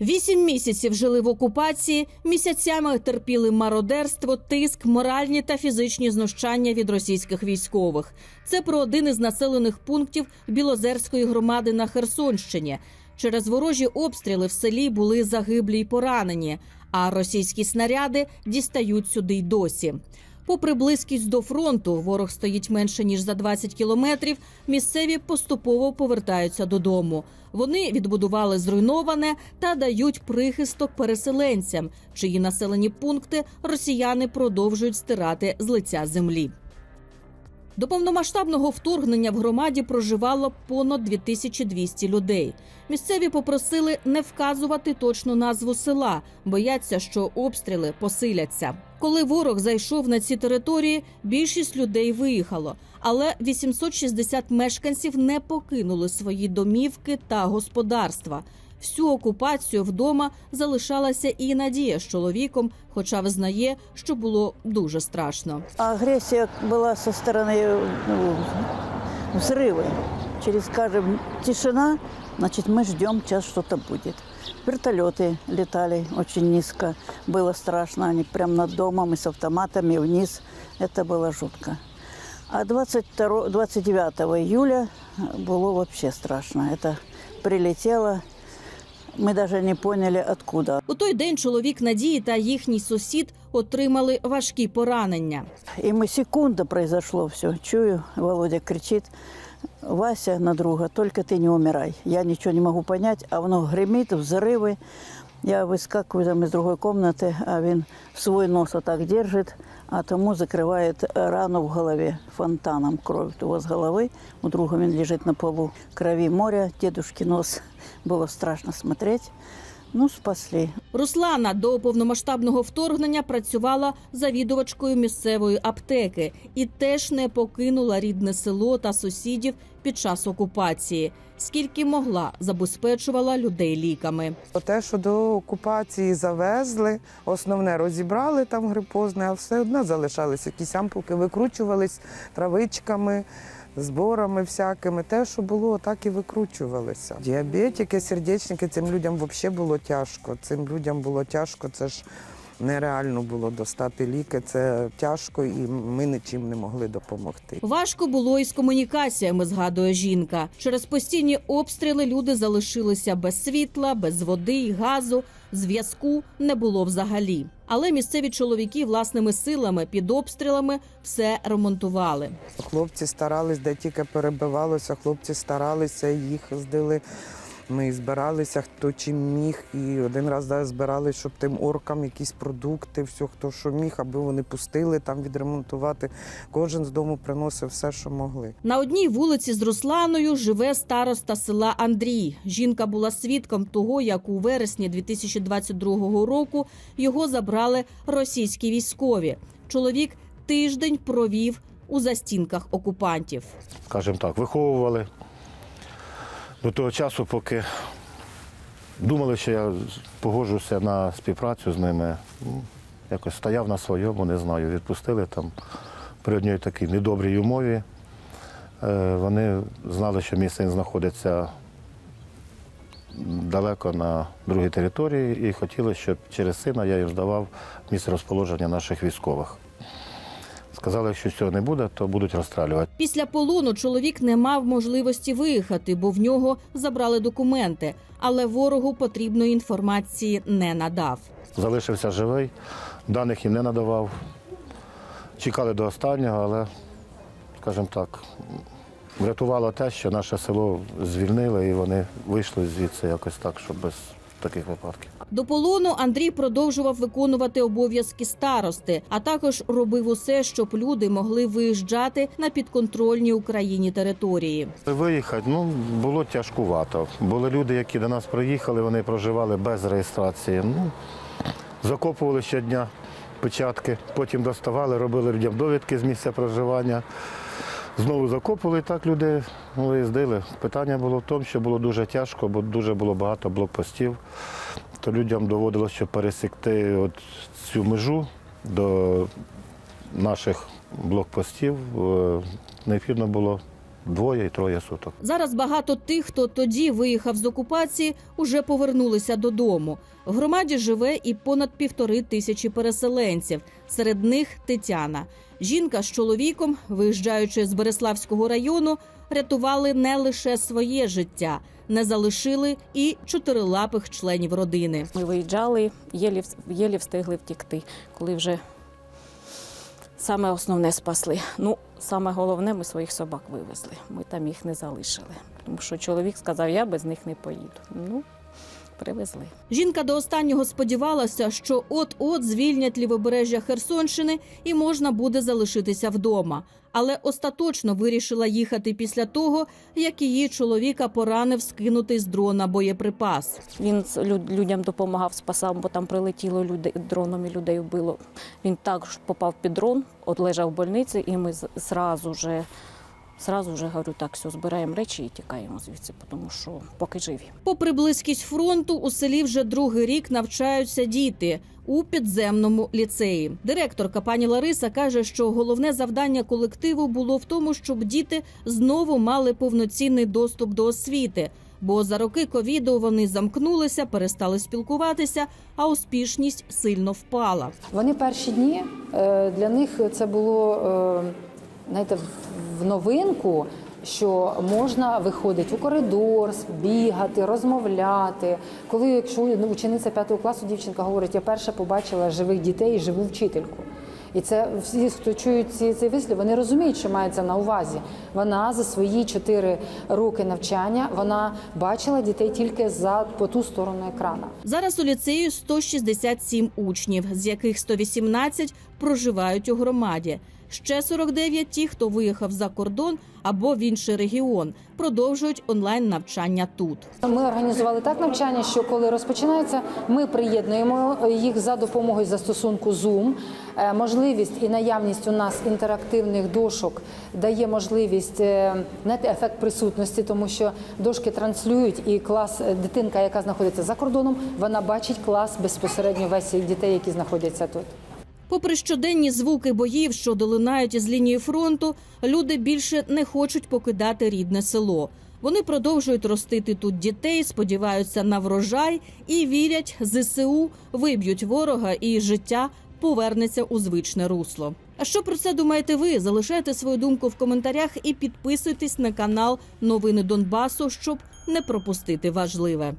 Вісім місяців жили в окупації, місяцями терпіли мародерство, тиск, моральні та фізичні знущання від російських військових. Це про один із населених пунктів Білозерської громади на Херсонщині. Через ворожі обстріли в селі були загиблі й поранені, а російські снаряди дістають сюди й досі. Попри близькість до фронту, ворог стоїть менше ніж за 20 кілометрів. Місцеві поступово повертаються додому. Вони відбудували зруйноване та дають прихисток переселенцям, чиї населені пункти росіяни продовжують стирати з лиця землі. До повномасштабного вторгнення в громаді проживало понад 2200 людей. Місцеві попросили не вказувати точну назву села, бояться, що обстріли посиляться. Коли ворог зайшов на ці території, більшість людей виїхало, але 860 мешканців не покинули свої домівки та господарства. Всю окупацію вдома залишалася і Надія з чоловіком, хоча визнає, що було дуже страшно. Агрессия была со стороны ну, взрывы. Через каждый тишина, значит, мы ждем, сейчас что-то будет. Вертолеты летали очень низко. Было страшно. Они прямо над домом и с автоматами вниз. Это было жутко. А 22, 29 июля было вообще страшно. Это прилетело. Мы даже не поняли, откуда. У той день чоловік Надії та їхній сусід отримали важкі поранення. И мы секунда произошло все. Чую, Володя кричит, Вася на друга, только ты не умирай. Я ничего не могу понять, а оно гремит, взрывы. Я выскакиваю там из другой комнаты, а він свой нос вот так держит, а тому закрывает рану в голове фонтаном. Кровь у вас с головы, у друга он лежит на полу. Крови море, дедушки нос. Было страшно смотреть. Ну, спасли. Руслана до повномасштабного вторгнення працювала завідувачкою місцевої аптеки і теж не покинула рідне село та сусідів під час окупації. Скільки могла, забезпечувала людей ліками. Те, що до окупації завезли, основне розібрали там грипозне, а все одно залишалися якісь ампулки, викручувались травичками, зборами всякими. Те, що було, так і викручувалися. Діабетики, сердечники, цим людям взагалі було тяжко. Цим людям було тяжко, це ж нереально було достати ліки. Це тяжко, і ми нічим не могли допомогти. Важко було із комунікаціями, згадує жінка. Через постійні обстріли люди залишилися без світла, без води і газу. Зв'язку не було взагалі. Але місцеві чоловіки власними силами під обстрілами все ремонтували. Хлопці старались, де тільки перебивалося, хлопці старалися, їх здали. Ми збиралися, хто чим міг, і один раз да, збирали, щоб тим оркам якісь продукти, все, хто що міг, аби вони пустили там відремонтувати. Кожен з дому приносив все, що могли. На одній вулиці з Русланою живе староста села Андрій. Жінка була свідком того, як у вересні 2022 року його забрали російські військові. Чоловік тиждень провів у застінках окупантів. скажімо так, виховували до того часу, поки думали, що я погоджуся на співпрацю з ними. Ну, Якось стояв на своєму, не знаю, відпустили там при одній такій недобрій умові. Е, Вони знали, що місце він знаходиться далеко на другій території і хотіли, щоб через сина я їм здавав місце розположення наших військових. Сказали, якщо цього не буде, то будуть розстрілювати. Після полону чоловік не мав можливості виїхати, бо в нього забрали документи, але ворогу потрібної інформації не надав. залишився живий, даних їм не надавав. Чекали до останнього, але, скажімо так, врятувало те, що наше село звільнили і вони вийшли звідси якось так, щоб без таких випадків. До полону Андрій продовжував виконувати обов'язки старости, а також робив усе, щоб люди могли виїжджати на підконтрольні Україні території. Виїхати ну, було тяжкувато. Були люди, які до нас приїхали, вони проживали без реєстрації. Ну, закопували щодня печатки, потім доставали, робили людям довідки з місця проживання. Знову закопували, так люди виїздили. Питання було в тому, що було дуже тяжко, бо дуже було багато блокпостів. То людям доводилося пересікти от цю межу до наших блокпостів. Е, Необхідно було двоє і троє суток. Зараз багато тих, хто тоді виїхав з окупації, уже повернулися додому. В громаді живе і понад півтори тисячі переселенців. Серед них Тетяна. Жінка з чоловіком, виїжджаючи з Береславського району, рятували не лише своє життя, не залишили і чотирилапих членів родини. Ми виїжджали, єлі, єлі встигли втікти, коли вже саме основне спасли. Ну, саме головне, ми своїх собак вивезли. Ми там їх не залишили. Тому що чоловік сказав, я без них не поїду. Ну, привезли. Жінка до останнього сподівалася, що от-от звільнять лівобережжя Херсонщини і можна буде залишитися вдома. Але остаточно вирішила їхати після того, як її чоловіка поранив скинутий з дрона боєприпас. Він людям допомагав, спасав, бо там прилетіло людей, дроном і людей вбило. Він також попав під дрон, от лежав в больниці, і ми зразу же, зразу вже говорю, так, все, збираємо речі і тікаємо звідси, тому що поки живі. Попри близькість фронту, у селі вже другий рік навчаються діти у підземному ліцеї. Директорка пані Лариса каже, що головне завдання колективу було в тому, щоб діти знову мали повноцінний доступ до освіти. Бо за роки ковіду вони замкнулися, перестали спілкуватися, а успішність сильно впала. Вони перші дні е, для них це було е, знаєте, в- новинку, що можна виходити у коридор, бігати, розмовляти. Коли якщо ну, учениця п'ятого класу дівчинка говорить, я перша побачила живих дітей і живу вчительку. І це всі, хто чують ці, цей вислів, вони розуміють, що мається на увазі. Вона за свої чотири роки навчання вона бачила дітей тільки за по ту сторону екрана. Зараз у ліцею 167 учнів, з яких 118 проживають у громаді. Ще 49 – ті, хто виїхав за кордон або в інший регіон, продовжують онлайн навчання тут. Ми організували так навчання, що коли розпочинається, ми приєднуємо їх за допомогою застосунку Zoom. Е, Можливість і наявність у нас інтерактивних дошок дає можливість е, знаєте, ефект присутності, тому що дошки транслюють, і клас е, дитинка, яка знаходиться за кордоном, вона бачить клас безпосередньо весь дітей, які знаходяться тут. Попри щоденні звуки боїв, що долинають із лінії фронту, люди більше не хочуть покидати рідне село. Вони продовжують ростити тут дітей, сподіваються на врожай і вірять, ЗСУ виб'ють ворога і життя повернеться у звичне русло. А що про це думаєте ви? Залишайте свою думку в коментарях і підписуйтесь на канал Новини Донбасу, щоб не пропустити важливе.